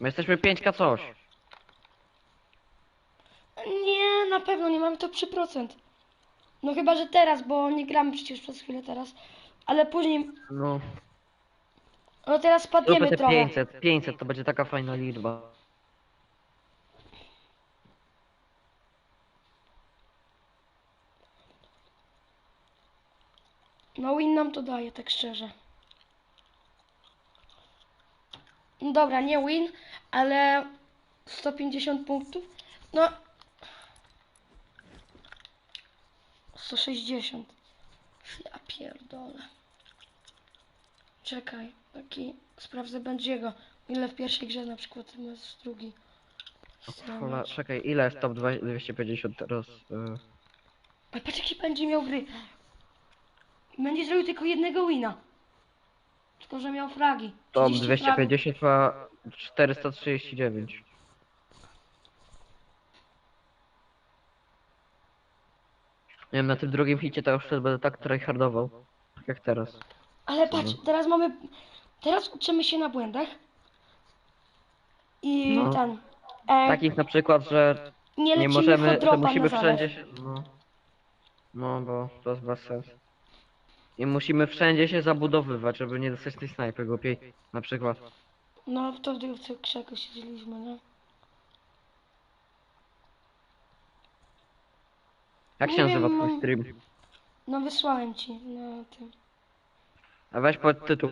My jesteśmy 5k coś. Nie, na pewno nie mamy to 3%. No chyba, że teraz, bo nie gramy przecież przez chwilę teraz. Ale później, No. no teraz Zróbmy spadniemy te trochę. 500. 500 to będzie taka fajna liczba. No win nam to daje, tak szczerze. No Dobra, nie win, ale 150 punktów. No. 160. Ja pierdolę. Czekaj, taki sprawdzę Będziego. Ile w pierwszej grze na przykład jest w drugiej. Czekaj, ile jest top 2- 250 teraz? Ale patrz jaki będzie miał gry. Będzie zrobił tylko jednego wina. Tylko, że miał fragi. Top 30 fragów. 250 ma 439. Nie wiem, na tym drugim hicie to już będę tak tryhardował. Tak jak teraz. Ale patrz, teraz mamy. Teraz uczymy się na błędach. I No. ten. E, Takich na przykład, że nie nie możemy, hot że musimy na wszędzie się... No. no, bo to jest bez sensu. I musimy wszędzie się zabudowywać, żeby nie dostać tej snajpy głupiej. Na przykład. No to w tych krzaku siedzieliśmy, nie? Jak Nie się nazywa wiem, twój mam- stream? No wysłałem ci na tym. A weź pod tytuł.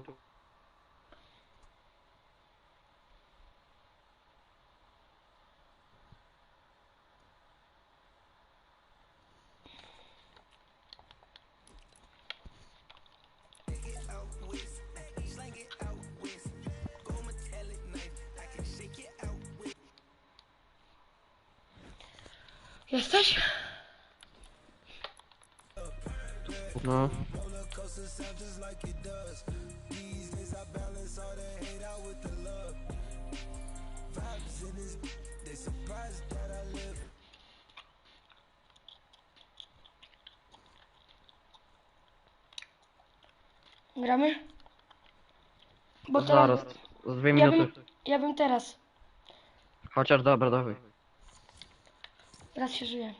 Jesteś? No. Gramy? Bo Zaraz. teraz. Z dwie Ja minuty. bym, ja bym teraz. Chociaż dobra, dawaj. Raz się żyje.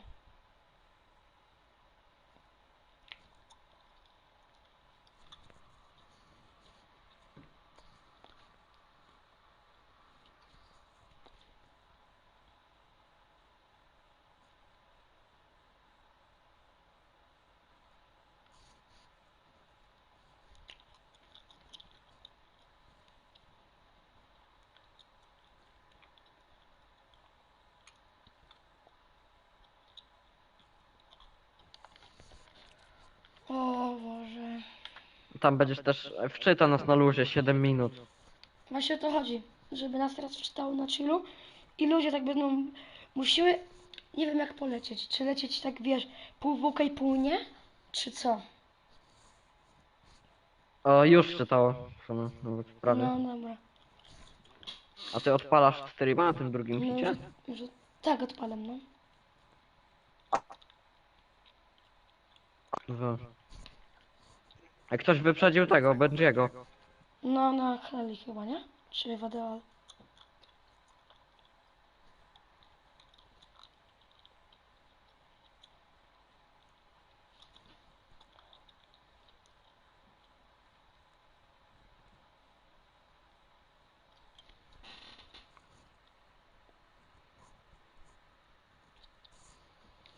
O Boże. Tam będziesz też wczyta nas na luzie 7 minut. Właśnie o to chodzi, żeby nas teraz wczytało na chillu i ludzie tak będą musiły, nie wiem jak polecieć, czy lecieć tak wiesz, pół w i pół nie, czy co? O, już czytało. W sumie, nawet prawie. No dobra, A ty odpalasz streama na tym drugim no, hicie? że, że tak odpalam, no. Dwa. Jak ktoś wyprzedził tego, Benjiego. No na Heli chyba, nie? Czy Wadeal?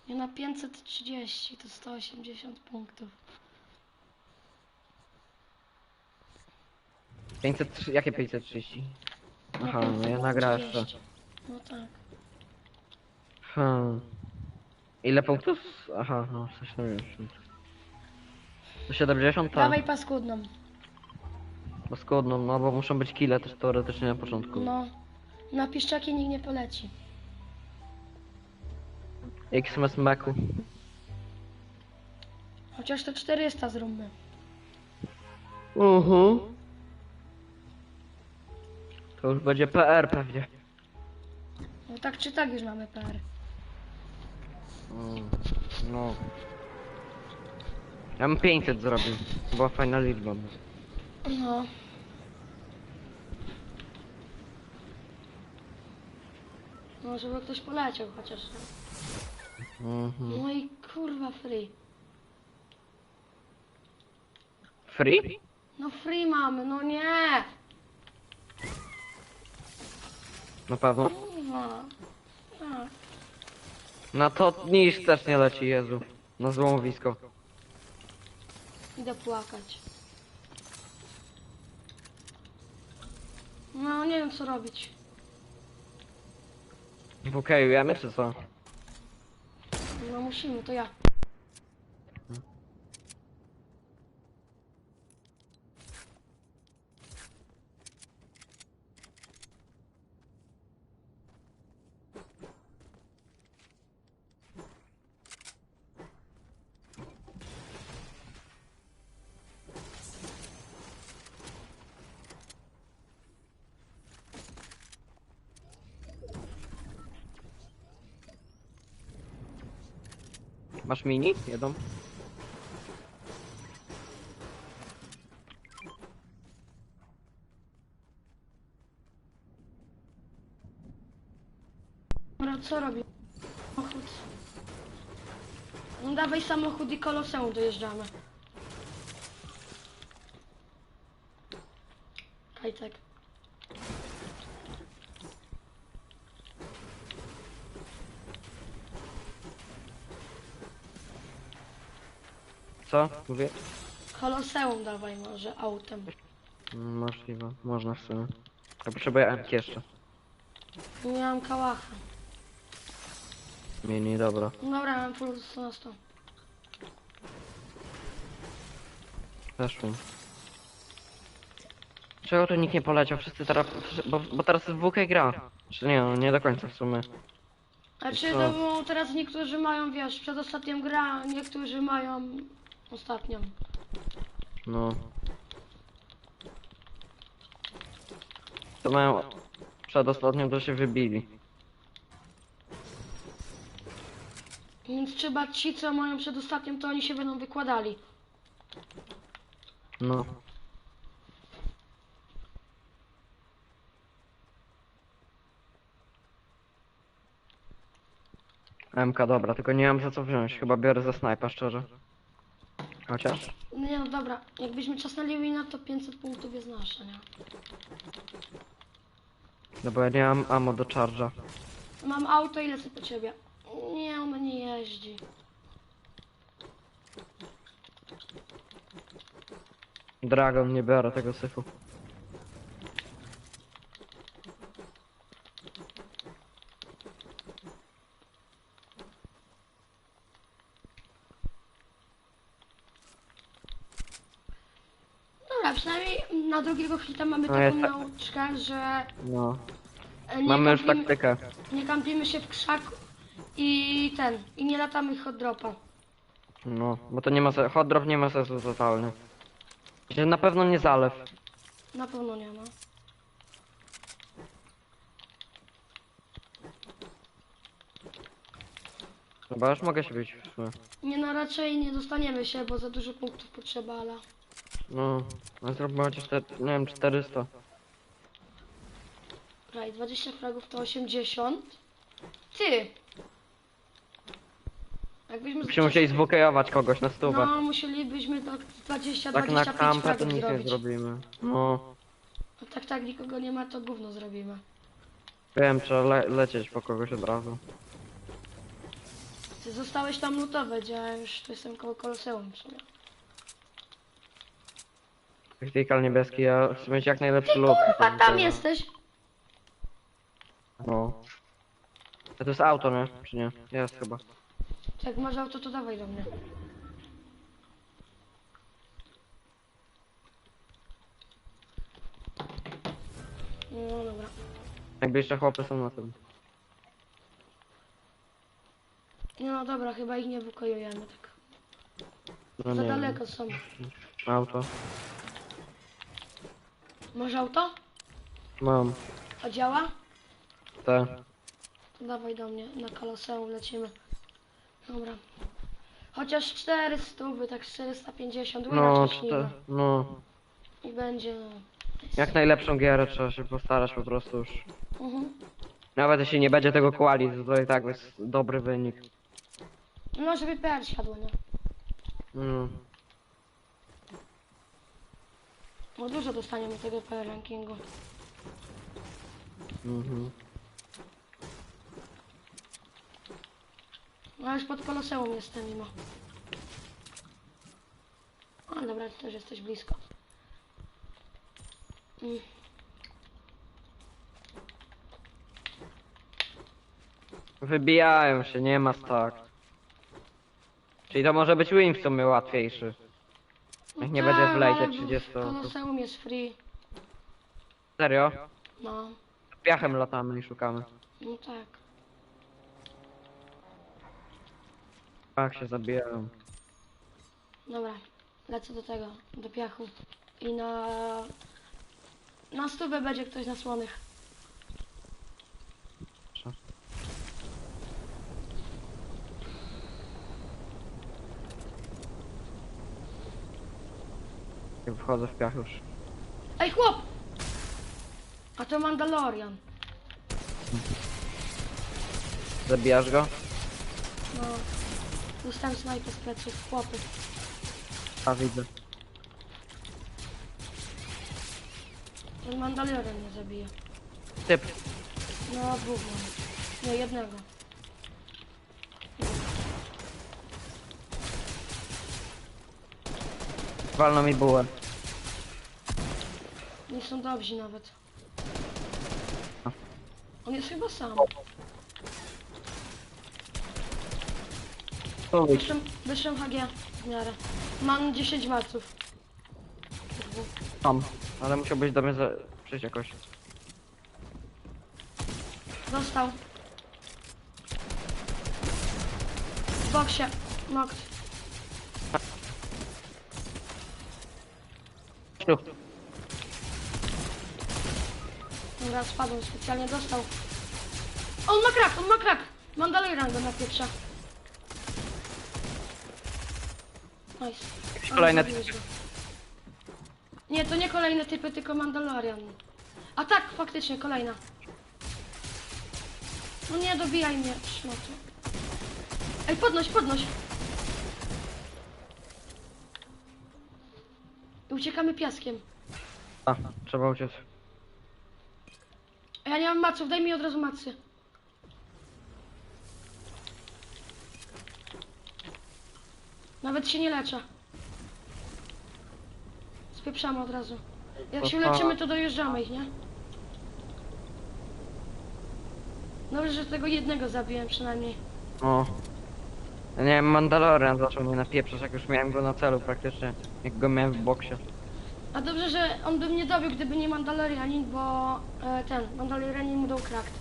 Ja na 530 to 180 punktów. 503, jakie 530? Na Aha, no ja jeszcze. 530. No tak. Hmm. Ile punktów? Aha, no coś tam już. 170? Tak. Dawaj paskudną. Skłodno, no bo muszą być kile też teoretycznie na początku. No. Na piszczaki nikt nie poleci. XMS Meku. Chociaż to 400 zróbmy. Mhm. To już będzie PR pewnie. No tak czy tak już mamy PR. Mm, No. Ja bym 500 zrobił. Była fajna liczba. No. No, żeby ktoś poleciał chociaż. Mhm. No i kurwa free. Free? No free mamy, no nie! Na pewno. Kurwa. Tak. Na to niż też nie leci, Jezu. Na złomowisko. Idę płakać. No, nie wiem co robić. W ukejujemy czy co? No musimy, to ja. Masz mini? Jedną? Dobra, co robię? Samochód. No dawaj samochód i koloseum dojeżdżamy. Kajtek. Co? Mówię? Koloseum dawaj może autem. Mm, Możliwe, można w sumie. Ja potrzebuję M jeszcze. Nie mam kałacha. Mini, dobra. No Dobra, mam 100 na 100. Weszło. Czego tu nikt nie poleciał? Wszyscy teraz... Bo, bo teraz jest WK gra. Czy nie, no nie do końca w sumie. Znaczy, Co? to było teraz niektórzy mają, wiesz, przedostatnią grę, a niektórzy mają ostatnią. No. To mają... Przedostatnią to się wybili. Więc trzeba ci, co mają przedostatnią, to oni się będą wykładali. No. MK, dobra, tylko nie mam za co wziąć. Chyba biorę za snajpa, szczerze. Chociaż. Nie no dobra, jakbyśmy czasnęli wina, to 500 punktów jest nasze, nie? No bo ja nie mam ammo do charge'a. Mam auto i lecę po ciebie. Nie, ono nie jeździ. Dragon, nie biorę tego syfu. Dobra, przynajmniej na drugiego hita mamy No, taką jest tak- nauczkę, że No. e, nie, Mamy już kampimy, taktykę. nie kampimy się w krzaku i ten, i nie latamy hot dropa. No, bo to nie ma sensu. Hot drop nie ma sensu totalnie. Że Na pewno nie zalew. Na pewno nie ma. Chyba już mogę się bić w sumie. Nie no, raczej nie dostaniemy się, bo za dużo punktów potrzeba, ale... No, no zróbmy chociaż te, nie wiem, 400. Raj, 20 fragów to 80. Ty! Jakbyśmy... Byśmy musieli zwokejować kogoś na stówę. No, musielibyśmy tak 20, tak na 25 kampę to fragów nic nie zrobić. zrobimy. No, No tak, tak, nikogo nie ma, to gówno zrobimy. wiem, trzeba le lecieć po kogoś od razu. Ty zostałeś tam lutować, a ja już tu jestem koło koloseum w sumie. Tactical niebieski, ja chcę mieć jak najlepszy lód. A tam jesteś! No. A to jest auto, nie? Czy nie? Jest chyba. Jak masz auto, to dawaj do mnie. No dobra. Jakby jeszcze chłopy są na tym. No dobra, chyba ich nie wykojujemy tak. No Za nie wiem. daleko są. Auto. Masz auto? Mam. A działa? Te. To dawaj do mnie, na koloseum lecimy. Dobra. Chociaż 400, by tak 450, No, no, te, no. I będzie, no. Jak najlepszą gierę trzeba się postarać po prostu już. Mhm. Nawet jeśli nie będzie tego koali, to, to i tak jest dobry wynik. No, żeby PR siadło, nie? Mm. Bo dużo dostaniemy tego PR rankingu. Mhm. No już pod koloseum jestem mimo. A dobra, ty też jesteś blisko. Mm. Wybijają się, nie ma tak. Czyli to może być win w sumie łatwiejszy. Jak nie tak, będzie w lejcie ale 30. to- Koloseum jest free. Serio? No, Piachem latamy i szukamy. no tak. Tak się zabijają. Dobra, lecę do tego, do piachu. I na... Na stówę będzie ktoś na słonych. Ja Wchodzę w piach już. Ej, chłop! A to Mandalorian. Zabijasz go? No. Dostałem snajpę z pleców, chłopy. A widzę. Ten Mandalorian mnie zabije. Typ. No, dwóch mam. Nie, jednego. Walno mi bułę. Nie są dobrzy nawet. A. On jest chyba sam. Wyszłem, wyszłem HG w miarę. Mam 10 marców. Tam. Ale musiałbyś do mnie za... przyjść jakoś. Dostał. W boksie. Nokt. Tu. Dobra, spadłem specjalnie, dostał. On ma krak, on ma krak! Mandalorian go na pieprza. Nice. Ale Kolejne zabiłeś go. Nie, to nie kolejne typy, tylko Mandalorian. A tak, faktycznie, kolejna. No nie, dobijaj mnie, szmato. Ej, podnoś, podnoś! Uciekamy piaskiem. A, trzeba uciec. Ja nie mam maców, daj mi od razu macy. Nawet się nie leczę. Spieprzamy od razu. Jak się leczymy, to dojeżdżamy ich, nie? Dobrze, że tego jednego zabiłem przynajmniej. O. Ja nie wiem, Mandalorian zaczął mnie napieprzać, jak już miałem go na celu praktycznie. Jak go miałem w boksie. A dobrze, że on by mnie dobił, gdyby nie Mandalorianin, bo e, ten, Mandalorianin mu dał krakt.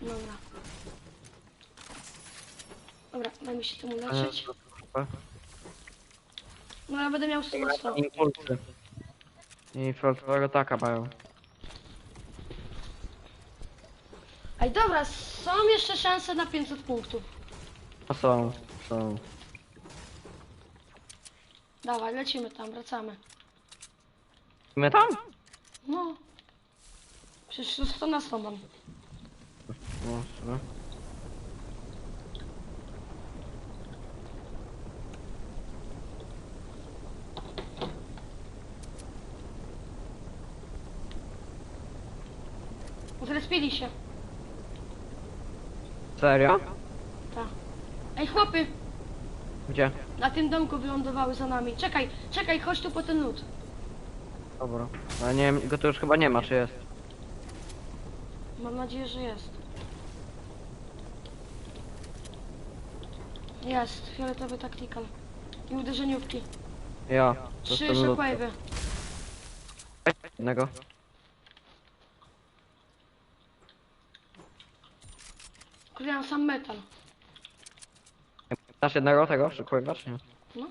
Dobra. Dobra, daj mi się tym uleczyć. No ja będę miał 100 na 100. Impulsy. I frontowego taka mają. Ej, dobra, są jeszcze szanse na 500 punktów. No są, są. Dawaj, lecimy tam, wracamy. My tam? No. Przecież to 100 na 100 mam. No, no. Zrespili się. Serio? Tak. Ej, chłopy, Gdzie? na tym domku wylądowały za nami. Czekaj, czekaj, chodź tu po ten lód. Dobra. Ale nie wiem, go tu już chyba nie ma, czy jest? Mam nadzieję, że jest. Jest, fioletowy tactical. I uderzeniówki. Ja. to Trzy ten lód. shockwave'y. Jednego. Kurde, ja mam sam metal. Dasz jednego tego? Szykujesz? Nie. No.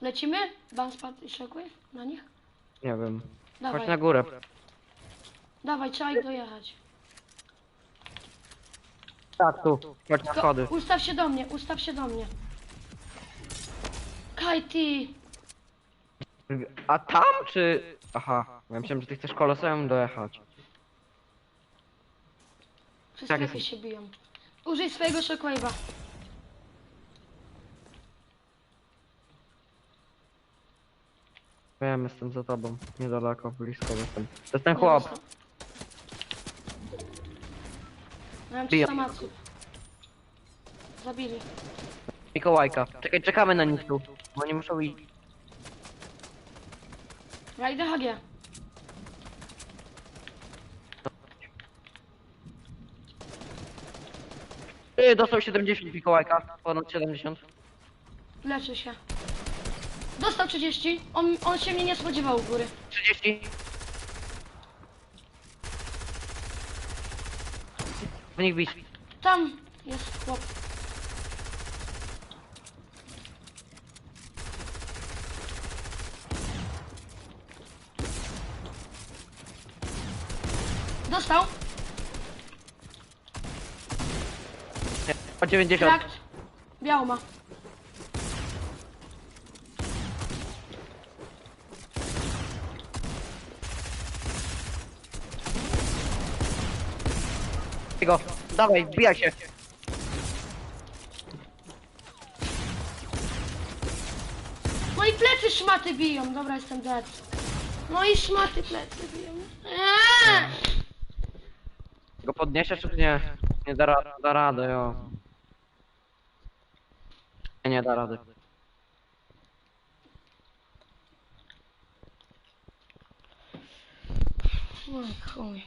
Lecimy? Banspad i shockwave na nich? Nie wiem. Dawaj, Chodź na górę. dawaj, trzeba ich dojechać. Tak, tu. Chodź na Ko- schody. ustaw się do mnie, ustaw się do mnie. Kajti! A tam czy... Aha, ja myślałem, że ty chcesz koloseum dojechać. Przez Tak jest. się biją. Użyj swojego shockwave'a. Wiem, jestem za tobą. Niedaleko, blisko jestem. To jest ten chłop. Miałem Biją. 300 maców. Zabili. Mikołajka. Czekaj, czekamy na nich tu. Bo nie muszą iść. Ja idę HG. Ty, dostał 70 Mikołajka. Ponad 70. Leczy się. Dostał 30. On, on się mnie nie spodziewał u góry. 30. W nich bić. Tam jest chłop. Dostał. Po 90. Trakt. Biało ma. Go. Dawaj, wbijaj się. No i plecy szmaty biją. Dobra, jestem dead. No i szmaty plecy biją. Eee! Go podniesiesz czy nie? Nie da, ra- da rady, jo. Nie, nie da rady. Chuj.